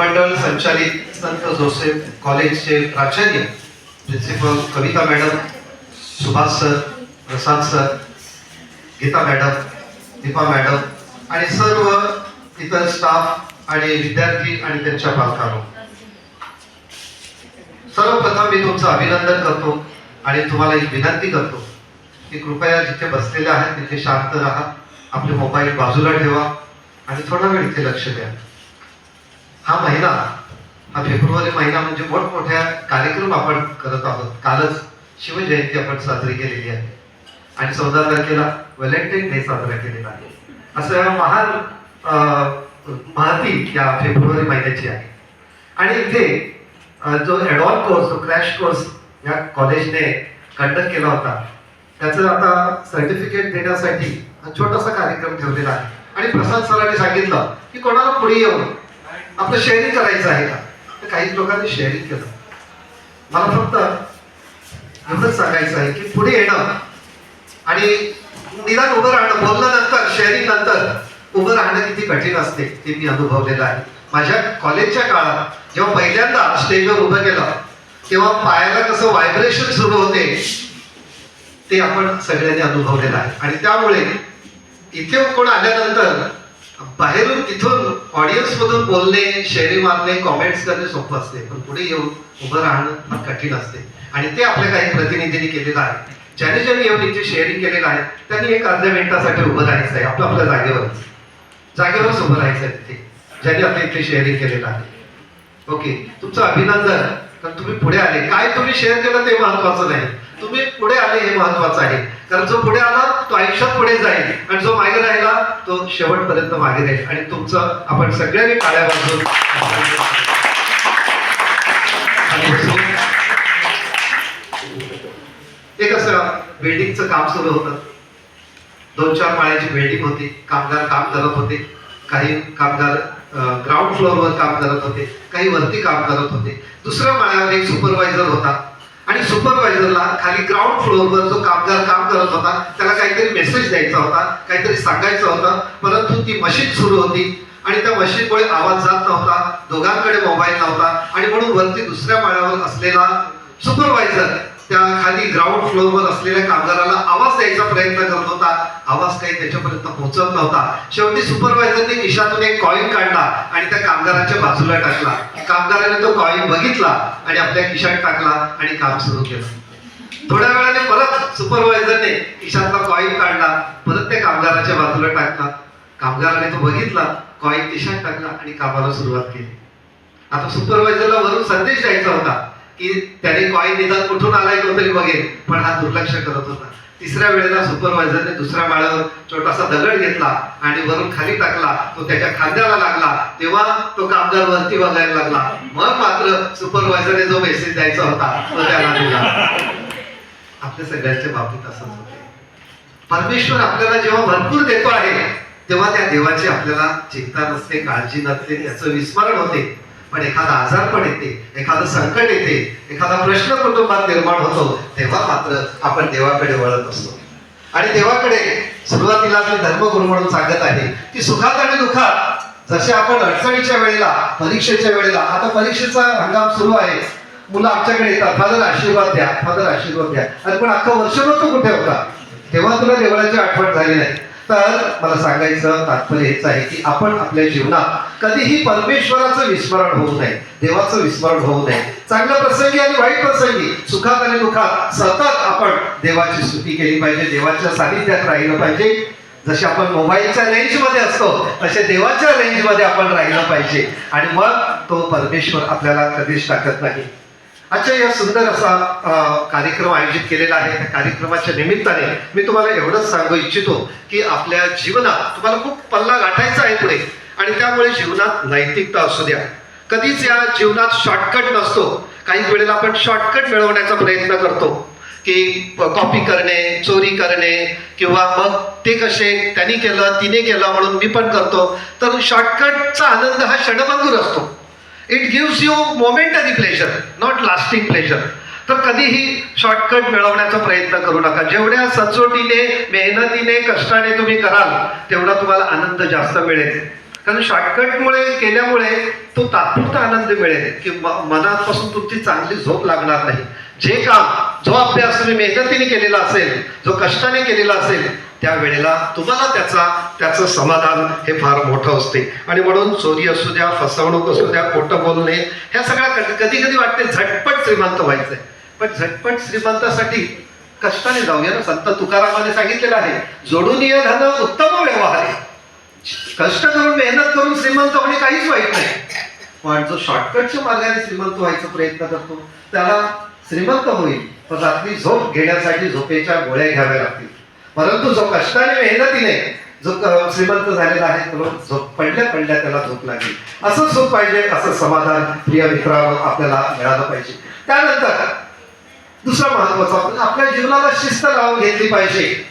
मंडळ संचालित संत जोसेफ कॉलेजचे प्राचार्य principal Kavita madam Subhash sir Prasad sir Geeta madam Deepa madam आणि सर्व इतर स्टाफ आणि विद्यार्थी आणि त्यांच्या पालकांनो. सर्वप्रथम मी तुमचं अभिनंदन करतो आणि तुम्हाला एक विनंती करतो की कृपया जिथे बसलेले आहेत तिथे शांत राहा आपले मोबाईल बाजूला ठेवा आणि थोडा वेळ इथे लक्ष द्या. हा महिना हा फेब्रुवारी महिना म्हणजे मोठमोठ्या कार्यक्रम आपण करत आहोत. कालच शिवजयंती आपण साजरी केलेली आहे. आणि चौदा तारखेला व्हॅलेंटाईन डे साजरा केलेला आहे. असं या महान महती या फेब्रुवारी महिन्याची आहे. आणि इथे जो ॲडॉन कोर्स जो क्रॅश कोर्स या कॉलेजने कंडक्ट केला होता त्याचं आता सर्टिफिकेट देण्यासाठी हा छोटासा कार्यक्रम ठेवलेला आहे. आणि प्रसाद सरांनी सांगितलं की कोणाला पुढे येऊन आपलं शेअरिंग करायचं आहे का? तर काही लोकांनी शेअरिंग केलं. मला फक्त एवढंच सांगायचं आहे की पुढे येणं आणि निदान उभं राहणं बोलल्यानंतर शेअरिंग नंतर उभं राहणं किती कठीण असते ते मी अनुभवलेलं आहे. माझ्या कॉलेजच्या काळात जेव्हा पहिल्यांदा स्टेजवर उभं केलं तेव्हा पायाला कसं व्हायब्रेशन सुरू होते ते आपण सगळ्यांनी अनुभवलेलं आहे. आणि त्यामुळे इथे कोण आल्यानंतर बाहेरून तिथून ऑडियन्स मधून बोलणे शेअरिंग मारणे कॉमेंट्स करणे सोपं असते. पण पुढे येऊन उभं राहणं फार कठीण असते. आणि ते आपल्या काही प्रतिनिधींनी केलेलं आहे. ज्याने ज्याने येऊन जे शेअरिंग केलेलं आहे त्यांनी एक अर्ध्या मिनिटासाठी उभं राहायचं आहे आपलं आपल्या जागेवरच जागेवरच उभं राहायचं आहे तिथे. ज्यांनी आपल्या इथे शेअरिंग केलेलं आहे. ओके तुमचं अभिनंदन. कारण तुम्ही पुढे आले. काय तुम्ही शेअर केलं ते महत्वाचं नाही. तुम्ही पुढे आले हे महत्वाचं आहे. कारण जो पुढे आला तो आयुष्यात पुढे जाईल. आणि जो मागे राहिला तो शेवटपर्यंत मागे राहील. आणि तुमचं आपण सगळ्यांनी काळ्या बाजून एक असं बिल्डिंगचं काम सुरू होतं. दोन चार माळ्याची बिल्डिंग होती. कामगार काम करत होते. काही कामगार ग्राउंड फ्लोअरवर काम करत होते. काही वरती काम करत होते. दुसऱ्या माळ्यावर एक सुपरवायझर होता. आणि सुपरवायझरला खाली ग्राउंड फ्लोअरवर जो कामगार काम करत होता त्याला काहीतरी मेसेज द्यायचा होता काहीतरी सांगायचं होतं. परंतु ती मशीन सुरू होती आणि त्या मशीनमुळे आवाज जात नव्हता दोघांकडे मोबाईल नव्हता आणि म्हणून वरती दुसऱ्या माळ्यावर असलेला सुपरवायझर त्या खाली ग्राउंड फ्लोअरवर असलेल्या कामगाराला आवाज द्यायचा प्रयत्न करत होता. आवाज काही त्याच्यापर्यंत पोहोचत नव्हता. शेवटी सुपरवायझरने खिशातून एक कॉईन काढला आणि त्या कामगाराच्या बाजूला टाकला. कामगाराने तो कॉईन बघितला आणि आपल्या खिशात टाकला आणि काम सुरू केलं. थोड्या वेळाने परत सुपरवायझरने खिशातला कॉईन काढला. परत त्या कामगाराच्या बाजूला टाकला. कामगाराने तो बघितला कॉईन खिशात टाकला आणि कामाला सुरुवात केली. आता सुपरवायझरला वरून संदेश द्यायचा होता. की त्याने कॉईन निदान कुठून आलाय तो तरी बघेल. पण हा दुर्लक्ष करत होता. तिसऱ्या वेळेला सुपरवायझरने दुसऱ्या माळ्यावर छोटासा दगड घेतला आणि वरून खाली टाकला. तो त्याच्या खांद्याला लागला. तेव्हा तो कामगार वरती बघायला लागला. मग मात्र सुपरवायझरने जो मेसेज द्यायचा होता तो त्याला दिला. आपल्या सगळ्यांच्या बाबतीत असंच होते. परमेश्वर आपल्याला जेव्हा भरपूर देतो आहे तेव्हा त्या देवाची आपल्याला चिंता नसते काळजी नसते त्याचं विस्मरण होते. पण एखादा आजारपण येते एखादं संकट येते एखादा प्रश्न कुटुंबात निर्माण होतो तेव्हा मात्र आपण देवाकडे वळत असतो. आणि देवाकडे सुरुवातीला मी धर्मगुरू म्हणून सांगत आहे की सुखात आणि दुःखात जसे आपण अडचणीच्या वेळेला परीक्षेच्या वेळेला आता परीक्षेचा हंगाम सुरू आहे. मुलं आमच्याकडे येतात फादर आशीर्वाद द्या फादर आशीर्वाद द्या. आणि पण अख्खा वर्षभर तो कुठे होता तेव्हा तुला देवळाची आठवण झाली नाही. तर मला सांगायचं तात्पर्य हेच आहे की आपण आपल्या जीवनात कधीही परमेश्वराचं विस्मरण होऊ नये देवाचं विस्मरण होऊ नये. चांगल्या प्रसंगी आणि वाईट प्रसंगी सुखात आणि दुःखात सतत आपण देवाची स्तुती केली पाहिजे देवाच्या सानिध्यात राहिलं पाहिजे. जसे आपण मोबाईलच्या रेंजमध्ये असतो तसे देवाच्या रेंजमध्ये आपण राहिलं पाहिजे. आणि मग तो परमेश्वर आपल्याला कधीच टाकत नाही. आजच्या या सुंदर असा कार्यक्रम आयोजित केलेला आहे. त्या कार्यक्रमाच्या निमित्ताने मी तुम्हाला एवढंच सांगू इच्छितो की आपल्या जीवनात तुम्हाला खूप पल्ला गाठायचा आहे पुढे. आणि त्यामुळे जीवनात नैतिकता असू द्या. कधीच या जीवनात शॉर्टकट नसतो. काही वेळेला आपण शॉर्टकट मिळवण्याचा प्रयत्न करतो. की कॉपी करणे चोरी करणे किंवा मग ते कसे त्यांनी केलं तिने केलं म्हणून मी पण करतो. तर शॉर्टकटचा आनंद हा क्षणभंगूर असतो. It gives you momentary pleasure not lasting pleasure तर कधीही शॉर्टकट मिळवण्याचा प्रयत्न करू नका. जेवढ्या सचोटीने मेहनतीने कष्टाने तुम्ही कराल तेवढा तुम्हाला आनंद जास्त मिळेल. कारण शॉर्टकटमुळे केल्यामुळे तो तात्पुरता आनंद मिळेल. की मनापासून तुमची चांगली झोप लागणार नाही. जे काम जो अभ्यास तुम्ही मेहनतीने केलेला असेल जो कष्टाने केलेला असेल त्या वेळेला तुम्हाला त्याचा त्याचं समाधान हे फार मोठं असते. आणि म्हणून चोरी असू द्या फसवणूक असू द्या खोटं बोलणे ह्या सगळ्या कधी कधी वाटते झटपट श्रीमंत व्हायचंय. पण झटपट श्रीमंतासाठी कष्टाने जाऊया ना. संत तुकारामाने सांगितलेलं आहे जोडून ये धन उत्तम व्यवहार आहे. कष्ट करून मेहनत करून श्रीमंत होणे काहीच वाईट नाही. पण जो शॉर्टकटच्या मार्गाने श्रीमंत व्हायचा प्रयत्न करतो त्याला श्रीमंत होईल. पण रात्री झोप घेण्यासाठी झोपेच्या गोळ्या घ्याव्या लागतील. परंतु जो कष्टाने मेहनतीने जो श्रीमंत झालेला आहे तो झोप पडल्या पडल्या त्याला झोप लागेल. असं सुख पाहिजे असं समाधान प्रिय मित्रावर आपल्याला मिळालं पाहिजे. त्यानंतर दुसरा महत्त्वाचा आपल्या जीवनाला शिस्त लावून घेतली पाहिजे.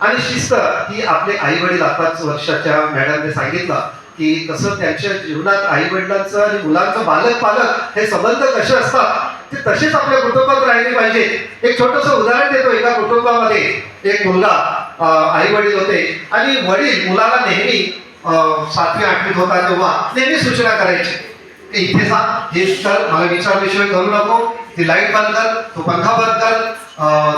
आणि शिस्त ही आपले आई वडील आताच वर्षाच्या मॅडमने सांगितलं की कसं त्यांच्या जीवनात आई वडिलांचं आणि मुलांचं बालक पालक हे संबंध कसे असतात ते तसेच आपल्या कुटुंबात राहिले पाहिजे. एक छोटस उदाहरण देतो एका कुटुंबामध्ये. एक मुलगा आई वडील होते. आणि वडील मुलाला नेहमी सातवी आठवीत होता तेव्हा नेहमी सूचना करायची. ए, इथे जा हे कर मला विचारल्याशिवाय करू नको. ती लाइट बंद कर तो पंखा बंद कर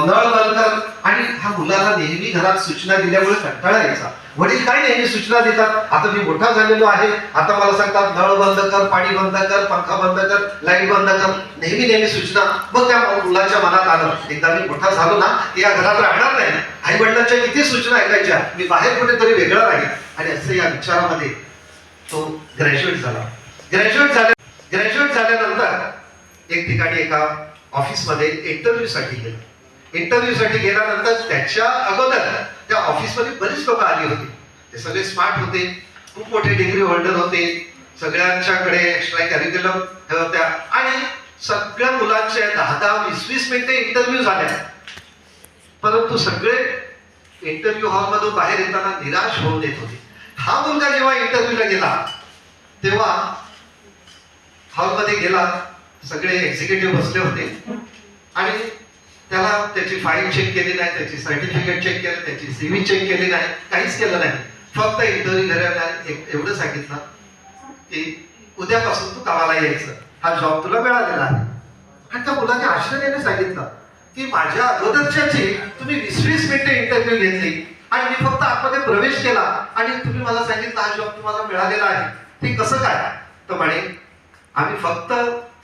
नळ बंद कर. आणि ह्या मुलाला नेहमी घरात सूचना दिल्यामुळे कंटाळा यायचा. वडील काय नेहमी सूचना देतात. आता मी मोठा झालेलो आहे. आता मला सांगतात नळ बंद कर पाणी बंद कर पंखा बंद कर लाइट बंद कर. नेहमी नेहमी सूचना मग त्या मुलाच्या मनात आलं. एकदा मी मोठा झालो ना या घरात राहणार नाही. आई वडिलांच्या किती सूचना ऐकायच्या. मी बाहेर कुठेतरी वेगळं राहील आणि असं या विचारामध्ये तो ग्रॅज्युएट झाला. ग्रॅज्युएट झाल्या ग्रॅज्युएट झाल्यानंतर एक ठिकाणी एका ऑफिसमध्ये इंटरव्ह्यूसाठी गेला. इंटरव्ह्यू साठी गेल्यानंतर त्याच्या अगोदर त्या ऑफिसमध्ये बरीच लोक आली होती. ते सगळे स्मार्ट होते. खूप मोठे डिग्री होल्डर होते. सगळ्यांच्याकडे एक्स्ट्रा कॅरिक्युलम होत्या आणि सगळ्या मुलांच्या दहा दहा वीस वीस मिनिटे इंटरव्ह्यू झाल्या. परंतु सगळे इंटरव्ह्यू हॉलमधून बाहेर येताना निराश होऊन येत होते. हा मुलगा जेव्हा इंटरव्ह्यूला गेला तेव्हा हॉलमध्ये गेला. सगळे एक्झिक्युटिव्ह बसले होते. आणि त्याला त्याची फाईल चेक केली नाही त्याची सर्टिफिकेट चेक केलं त्याची सीव्ही चेक केली नाही काहीच केलं नाही. फक्त इंटरव्ह्यू घराला एवढं सांगितलं की उद्यापासून तू कामाला यायचं. हा जॉब तुला मिळालेला आहे. आणि त्या मुलाने आश्चर्याने सांगितलं की माझ्या अगोदरच्याची तुम्ही वीस वीस मिनिटे इंटरव्ह्यू घेतली आणि मी फक्त आतमध्ये प्रवेश केला आणि तुम्ही मला सांगितलं हा जॉब तुम्हाला मिळालेला आहे. ते कसं काय? तर म्हणे आम्ही फक्त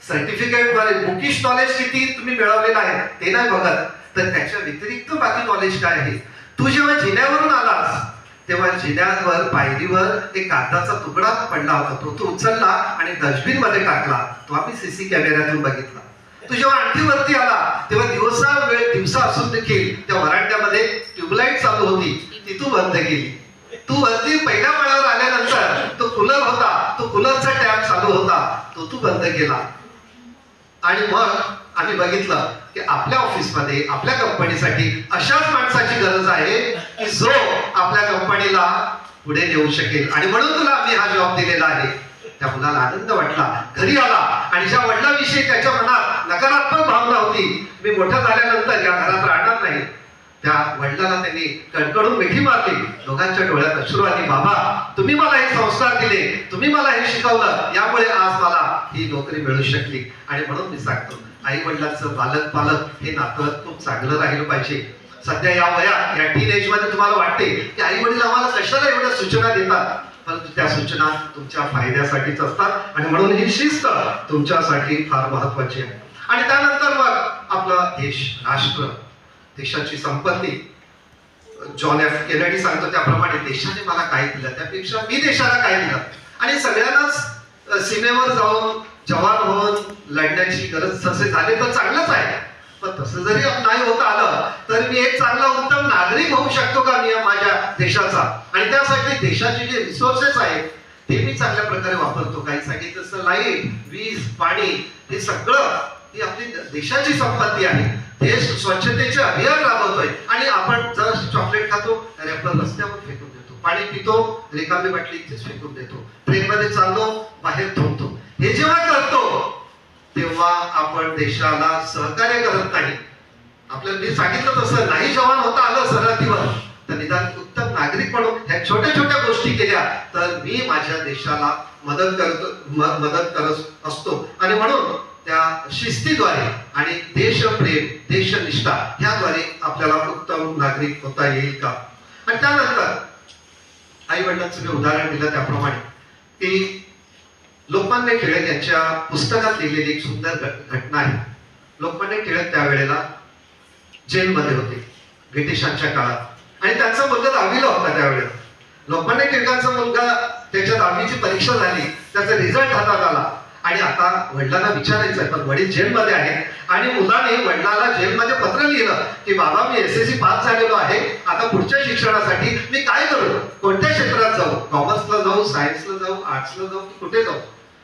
सर्टिफिकेट बुकिश नॉलेज किती तुम्ही मिळवलेलं आहे ते नाही बघत. तर त्याच्या व्यतिरिक्त बाकी नॉलेज काय आहे? तू जेव्हा जिन्यावरून आलास तेव्हा जिन्यावर पायरीवर एक कागदाचा तुकडा पडला होता. तो तू उचलला आणि डस्टबिनमध्ये टाकला. तो आम्ही सीसी कॅमेऱ्यातून बघितला. तू जेव्हा आणखी वरती आला तेव्हा दिवसा वेळ दिवसा असून देखील त्या वरांड्यामध्ये ट्यूबलाईट चालू होती. ती तू बंद केली. तू वरती पहिल्या माळ्यावर आल्यानंतर तो कूलर होता. तो कूलरचा टॅप चालू होता. तो तू बंद केला. आणि मग आम्ही बघितलं की आपल्या ऑफिसमध्ये आपल्या कंपनीसाठी अशाच माणसाची गरज आहे की जो आपल्या कंपनीला पुढे नेऊ शकेल. आणि म्हणून तुला आम्ही हा जॉब दिलेला आहे. त्या मुलाला आनंद वाटला. घरी आला. आणि ज्या वडिलांविषयी त्याच्या मनात नकारात्मक भावना होती मी मोठा झाल्यानंतर या घरात राहणार नाही. त्या वडिलांना त्यांनी कडकडून मिठी मारली. दोघांच्या डोळ्यात अश्रू आणि बाबा तुम्ही मला हे संस्कार दिले. तुम्ही मला हे शिकवलं. यामुळे आज मला ही नोकरी मिळू शकली. आणि म्हणून मी सांगतो आई वडिलांचं पालक पालक हे नातं खूप चांगलं राहिलं पाहिजे. सध्या या वयात या टीन एजमध्ये तुम्हाला वाटते की आई वडील आम्हाला कशाला एवढ्या सूचना देतात? परंतु त्या सूचना तुमच्या फायद्यासाठीच असतात आणि म्हणून ही शिस्त तुमच्यासाठी फार महत्वाची आहे. आणि त्यानंतर मग आपला देश राष्ट्र. देशाची संपत्ती. जॉन एफ केनेडी सांगतो त्याप्रमाणे देशाने मला काय दिलं त्यापेक्षा मी देशाला काय दिलं. आणि सगळ्यांनाच सीमेवर जाऊन जवान होऊन लढण्याची गरज तसे झाले तर चांगलंच आहे. पण तसं जरी नाही होत आलं तर मी एक चांगला उत्तम नागरिक होऊ शकतो का मी माझ्या देशाचा? आणि त्यासाठी देशाचे जे रिसोर्सेस आहेत ते मी चांगल्या प्रकारे वापरतो. काही सांगितलं तसं लाइट वीज पाणी हे सगळं ही आपली देशाची संपत्ती आहे. हे स्वच्छतेचे अभियान राबवतोय. आणि आपण जर चॉकलेट खातो आणि आपण रस्त्यावर फेकून देतो. पाणी पितो रिकामी बाटली इथेच फेकून देतो. ट्रेनमध्ये चाललो बाहेर थोडतो. हे जेव्हा करतो तेव्हा आपण देशाला सहकार्य करत नाही. आपल्याला मी सांगितलं तसं नाही जवान होता आलं सरहद्दीवर. तर निदान उत्तम नागरिक म्हणून ह्या छोट्या छोट्या गोष्टी केल्या तर मी माझ्या देशाला मदत करतो मदत करत असतो. आणि म्हणून त्या शिस्तीद्वारे आणि देशप्रेम देशनिष्ठा ह्याद्वारे आपल्याला उत्तम नागरिक होता येईल का? आणि त्यानंतर आई वडिलांचं मी उदाहरण दिलं त्याप्रमाणे की लोकमान्य टिळक यांच्या पुस्तकात लिहिलेली एक सुंदर घट- घटना आहे. लोकमान्य टिळक त्यावेळेला जेलमध्ये होते ब्रिटिशांच्या काळात. आणि त्यांचा मुलगा दहावीला होता त्यावेळेला. लोकमान्य टिळकांचा मुलगा त्याच्या दहावीची परीक्षा झाली त्याचा रिझल्ट हातात आला. आणि आता वडिलांना विचारायचं पण वडील जेलमध्ये आहे आणि मुलाने वडिलाला जेलमध्ये पत्र लिहिलं की बाबा मी एस एस सी पास झालेलो आहे. आता पुढच्या शिक्षणासाठी मी काय करू? कोणत्या क्षेत्रात जाऊ? कॉमर्सला जाऊ सायन्सला जाऊ आर्ट्सला जाऊ की कुठे जाऊ?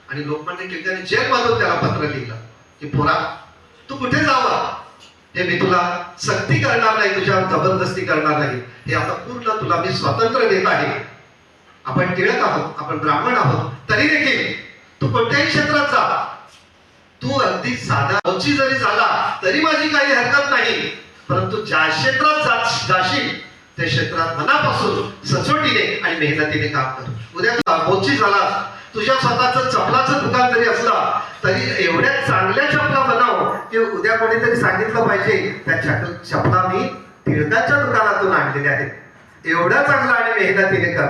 आणि लोकमान्य टिळकांनी जेलमधून त्याला पत्र लिहिलं. की पोरा तू कुठे जावा? हे मी तुला सक्ती करणार नाही तुझ्यावर जबरदस्ती करणार नाही. हे आता पूर्ण तुला मी स्वातंत्र्य देत आहे. आपण टिळक आहोत आपण ब्राह्मण आहोत तरी देखील तू कोणत्याही क्षेत्रात जा. तू अगदी साधा औची जरी झाला तरी माझी काही हरकत नाही. परंतु ज्या क्षेत्रात जा- जाशील त्या क्षेत्रात मनापासून सचोटीने आणि मेहनतीने काम कर. उद्या बोची मोची झाला तुझ्या स्वतःच चपलाचं दुकान जरी असला तरी एवढ्या चांगल्या चपला बनाव की उद्या कोणीतरी सांगितलं पाहिजे त्या चपला मी टिळकाच्या दुकानातून आणलेल्या आहेत. एवढा चांगला आणि मेहनतीने कर.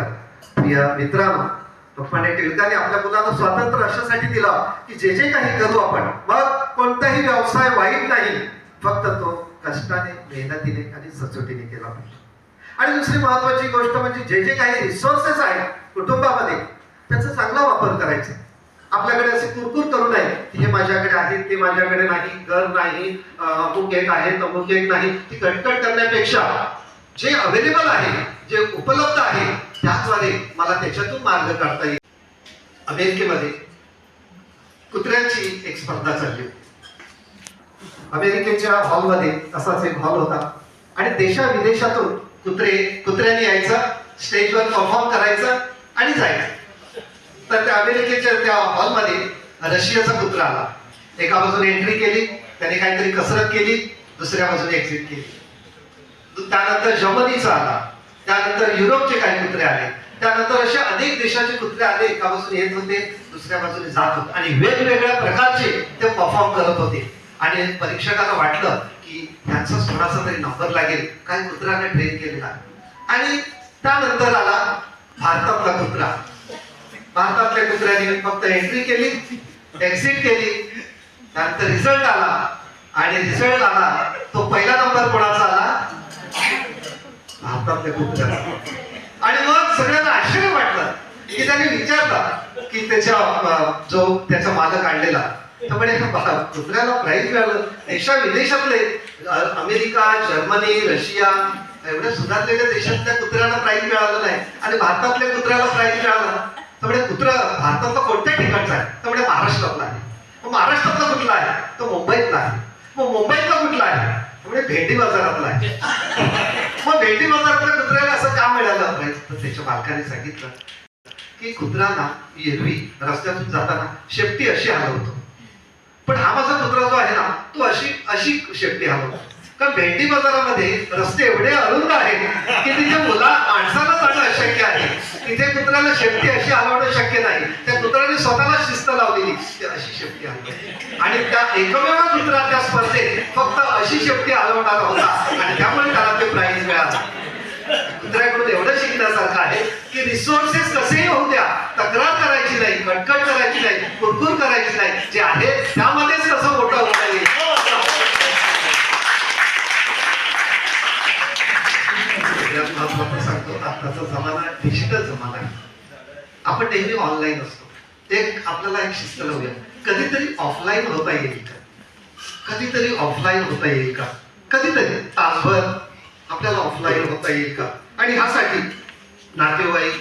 प्रिय मित्रांनो लोकमान्य टिळकाने आपल्या मुलांना स्वातंत्र्य अशासाठी दिलं की जे जे काही करू आपण मग कोणताही व्यवसाय वाईट नाही. फक्त तो कष्टाने मेहनतीने आणि सचोटीने केला पाहिजे. आणि दुसरी महत्वाची गोष्ट म्हणजे जे जे काही रिसोर्सेस आहेत कुटुंबामध्ये त्याचा चांगला वापर करायचा. आपल्याकडे असे कुरकुर करू नये की हे माझ्याकडे आहे ते माझ्याकडे नाही घर नाही अमुक एक आहे तमुक एक नाही. ती कटकट करण्यापेक्षा जे अवेलेबल आहे जे उपलब्ध आहे त्याद्वारे मला त्याच्यातून मार्ग काढता येईल. अमेरिकेमध्ये कुत्र्यांची एक स्पर्धा चालली होती. अमेरिकेच्या हॉलमध्ये असाच एक हॉल होता. आणि देशा विदेशातून कुत्रे कुत्र्याने यायचं स्टेजवर परफॉर्म करायचं आणि जायचं. तर त्या अमेरिकेच्या त्या हॉलमध्ये रशियाचा कुत्रा आला. एका बाजूने एंट्री केली त्याने काहीतरी कसरत केली दुसऱ्या बाजूने एक्झिट केली. त्यानंतर जर्मनीचा आला. त्यानंतर युरोपचे काही कुत्रे आले. त्यानंतर असे अनेक देशाचे कुत्रे आले. एका बाजूने येत होते दुसऱ्या बाजूने जात होते. आणि वेगवेगळ्या प्रकारचे ते परफॉर्म करत होते. आणि परीक्षकाला वाटलं की त्यांचाच थोडासा तरी नंबर लागेल. काही कुत्र्याने ट्रेन केलेला. आणि त्यानंतर आला भारतातला कुत्रा. भारतातल्या कुत्र्याने फक्त एंट्री केली एक्झिट केली. त्यानंतर रिझल्ट आला. आणि रिझल्ट आला तो पहिला नंबर कोणाचा आला? भारतातले खूप जास्त. आणि मग सगळ्यांना आश्चर्य वाटलं की त्यांनी विचारलं की त्याच्या जो त्याचा मालक आणलेला तर म्हणे कुत्र्याला प्राईज मिळालं. देशा विदेशातले अमेरिका जर्मनी रशिया एवढ्या सुधारलेल्या देशातल्या कुत्र्याला प्राईज मिळालं नाही. आणि भारतातल्या कुत्र्याला प्राईज मिळालं. त्यामुळे म्हणे कुत्रा भारतातला कोणत्या ठिकाणचा आहे? त्यामुळे म्हणे महाराष्ट्रातला आहे. मग महाराष्ट्रातला कुठला आहे? तो मुंबईतला आहे. मग मुंबईतला कुठला आहे? त्यामुळे भेंडी बाजारातला आहे. मग भेंडी बाजारपर्यंत कुत्र्याला असं का मिळालं तर त्याच्या मालकाने सांगितलं की कुत्रांना एरवी रस्त्यातून जाताना शेपटी अशी हलवतो पण हा माझा कुत्रा जो आहे ना तो अशी अशी शेपटी हलवतो कारण भेंडी बाजारामध्ये रस्ते एवढे अरुंद आहेत की तिथे मुला माणसाला जाणं अशक्य आहे. तिथे कुत्र्याला शेपटी अशी हलवणं शक्य नाही. त्या कुत्र्याने स्वतःला शिस्त लावलेली अशी शेपटी हलवली आणि त्या एकमेव कुत्रा त्या स्पर्धेत फक्त अशी शेवटी हलवणारा होता. आणि त्यामुळे त्याला ते प्राईज मिळाला. कुत्र्याकडून एवढं शिकण्यासारखं आहे की रिसोर्सेस कसेही होऊ द्या तक्रार करायची नाही कटकट करायची नाही कुरकुर करायची नाही. जे आहे त्यामध्येच कसं मोठं होता येईल. महत्वाचं सांगतो आताचा जमाना डिजिटल जमाना आहे. आपण नेहमी ऑनलाईन असतो. एक आपल्याला एक शिस्त लावूया. कधीतरी ऑफलाईन होता येईल का? कधीतरी ऑफलाईन होता येईल का? कधीतरी तासभर आपल्याला ऑफलाईन होता येईल का? आणि ह्यासाठी नातेवाईक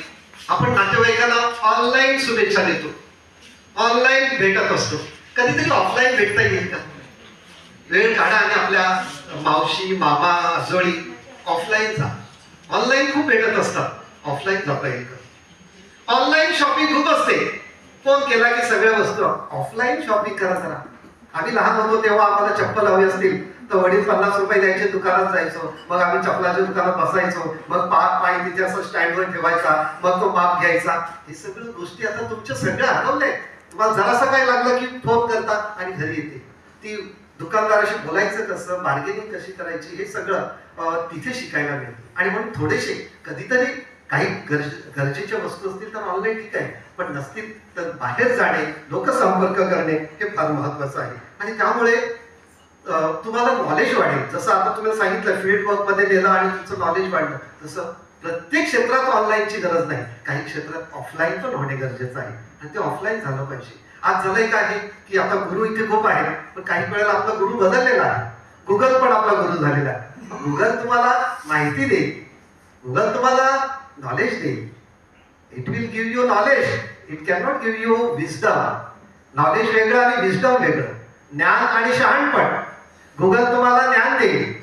आपण नातेवाईकाला ऑनलाईन शुभेच्छा देतो. ऑनलाईन भेटत असतो. कधीतरी ऑफलाईन भेटता येईल का? वेळ काढा आणि आपल्या मावशी मामा आजोळी ऑफलाईन जा. ऑनलाईन खूप भेटत असतात. ऑफलाईन जाता येईल का? ऑनलाईन शॉपिंग खूप असते. फोन केला की सगळ्या वस्तू. ऑफलाईन शॉपिंग करा जरा. आम्ही लहान होतो तेव्हा आम्हाला चप्पल हवी असतील. तर वडील पन्नास रुपये द्यायचे दुकानात जायचो. मग आम्ही चप्पलाच्या दुकानात बसायचो. मग पाप पाय तिथे असं स्टँडवर ठेवायचा. मग तो माप घ्यायचा. हे सगळं गोष्टी आता तुमच्या सगळ्या हरवल्या तुम्हाला जरासं काय लागलं की फोन करता आणि घरी येते. ती दुकानदाराशी बोलायचं कसं बार्गेनिंग कशी करायची हे सगळं तिथे शिकायला मिळतं. आणि म्हणून थोडेसे कधीतरी काही गरज गरजेच्या वस्तू असतील तर ऑनलाईन ठीक आहे. पण नसतील तर बाहेर जाणे लोकसंपर्क करणे हे फार महत्वाचं आहे. आणि त्यामुळे तुम्हाला नॉलेज वाढेल. जसं आता तुम्ही सांगितलं फील्ड वर्कमध्ये आणि तुमचं नॉलेज वाढलं तसं प्रत्येक क्षेत्रात ऑनलाईनची गरज नाही. काही क्षेत्रात ऑफलाईन पण होणे गरजेचं आहे. आणि ते ऑफलाईन झालं पाहिजे. आज झालंय काय आहे की आता गुरु इथे खूप आहे पण काही वेळेला आपला गुरु बदललेला आहे. गुगल पण आपला गुरु झालेला आहे. गुगल तुम्हाला माहिती देईल. गुगल तुम्हाला नॉलेज देईल. It will give you knowledge it can not give you wisdom knowledge वेगळं आणि विजडम वेगळं. ज्ञान आणि शहाणपण. गुगल तुम्हाला ज्ञान देईल.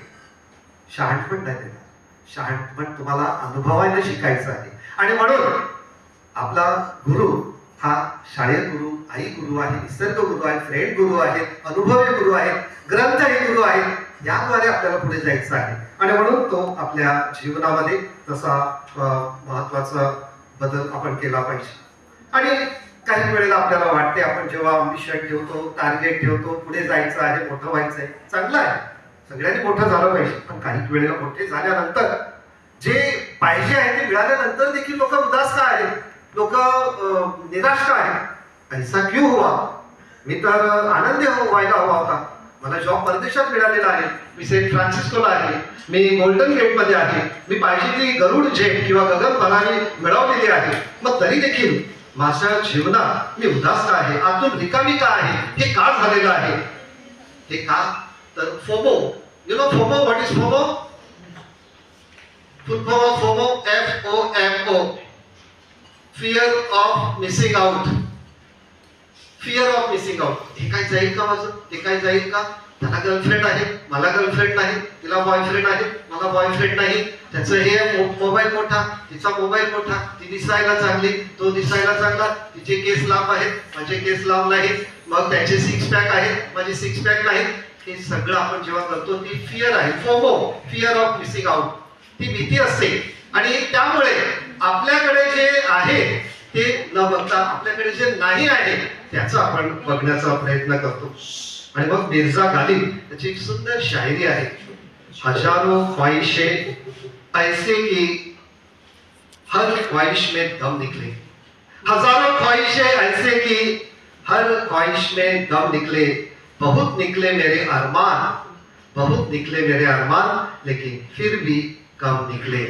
शहाणपण नाही देणार. शहाणपण तुम्हाला अनुभवायला शिकायचं आहे. आणि म्हणून आपला गुरु हा शाळेत गुरु आई गुरु आहे निसर्ग गुरु आहे फ्रेंड गुरु आहेत अनुभवी गुरु आहेत ग्रंथ हे गुरु आहेत याद्वारे आपल्याला पुढे जायचं आहे. आणि म्हणून तो आपल्या जीवनामध्ये तसा महत्त्वाचा बदल आपण केला पाहिजे. आणि काही वेळेला आपल्याला वाटते आपण जेव्हा अम्बिशन ठेवतो टार्गेट ठेवतो पुढे जायचं आहे मोठं व्हायचं आहे चांगलं आहे. सगळ्यांनी मोठं झालं पाहिजे. पण काही वेळेला मोठे झाल्यानंतर जे पाहिजे आहे ते मिळाल्यानंतर देखील लोक उदास का आहेत? लोक निराश का आहेत? ऐसा क्यू हुआ? मी तर आनंदी हो व्हायला हवा होता. मला जॉब परदेशात मिळालेला आहे. मी सेंट फ्रान्सिस्कोला आहे. मी गोल्डन गेटमध्ये आहे. मी पाहिजे ती गरुड झेप किंवा गगन मनाने मिळवलेली आहे. मग तरी देखील माझ्या जीवनात मी उदास का आहे. आतून रिकामी का आहे. हे का झालेलं आहे? हे का? तर FOMO. You know FOMO? What is FOMO? Full form FOMO F O M O fear of missing out fear of missing out हे काय जाईल का माझं? हे काय जाईल का? त्याला गर्लफ्रेंड आहे मला गर्लफ्रेंड नाही तिला बॉयफ्रेंड आहे मला बॉयफ्रेंड नाही. त्याचं हे मोबाईल मोठा तिचा मोबाईल मोठा. ती दिसायला चांगली तो दिसायला चांगला. तिचे केस लांब आहेत माझे केस लांब नाही मग त्याचे सिक्स पॅक आहेत माझे सिक्स पॅक नाही. हे सगळं आपण जेव्हा करतो ती फिअर आहे. FOMO fear of missing out ती भीती असते. आणि त्यामुळे आपल्याकडे जे आहे ते न बघता आपल्याकडे जे नाही आहे त्याचा आपण बघण्याचा प्रयत्न करतो. आणि मग मिर्झा गालिब त्याची एक सुंदर शायरी आहे. हजारो ख्वाहिशे ऐसे की हर ख्वाहिश में दम निकले. हजारों ख्वाहिशे ऐसे की हर ख्वाहिश में दम निकले. बहुत निकले मेरे अरमान बहुत निकले मेरे अरमान लेकिन फिर भी कम निकले.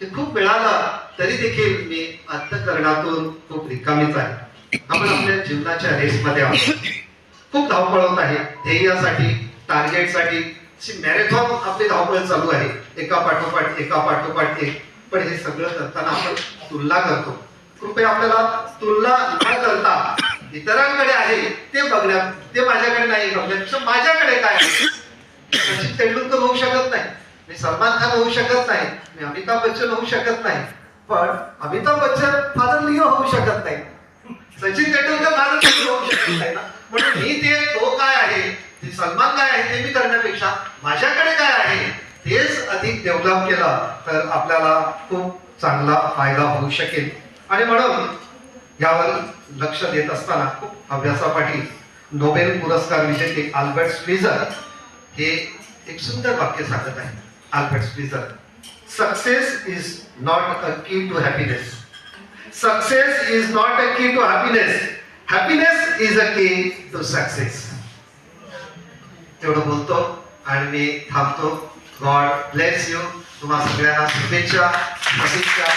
ते खूप मिळालं. तरी देखील मी अंतकरणातून खूप रिकामीच आहे. आपण आपल्या जीवनाच्या रेसमध्ये आहोत. खूप धावपळ होत आहे. ध्येयासाठी टार्गेटसाठी मॅरेथॉन आपली धावपळ चालू आहे. एका पाठोपाठ एका पाठोपाठ एक. पण हे सगळं करताना आपण तुलना करतो. कृपया आपल्याला तुलना न करता इतरांकडे आहे ते बघण्यात ते माझ्याकडे नाही माझ्याकडे काय सचिन तेंडुलकर होऊ शकत नाही. मी सलमान खान होऊ शकत नाही. मी अमिताभ बच्चन होऊ शकत नाही. पण अमिताभ बच्चन फादर लिओ होऊ शकत नाही. सचिन तेंडुलकर फादर लिओ होऊ शकत नाही ना. म्हणून मी ते तो काय आहे ते सलमान काय आहे ते मी करण्यापेक्षा माझ्याकडे काय आहे तेच अधिक डेव्हलप केलं तर आपल्याला खूप चांगला फायदा होऊ शकेल. आणि म्हणून यावर लक्ष देत असताना खूप अभ्यासापाठी नोबेल पुरस्कार विजेते आल्बर्ट स्पीझर हे एक सुंदर वाक्य सांगत आहे Albert Schweitzer success is not a key to happiness success is not a key to happiness happiness is a key to success तेवढं बोलतो आणि मी थांबतो. गॉड ब्लेस यू तुम्हा सगळ्यांना शुभेच्छा सदिच्छा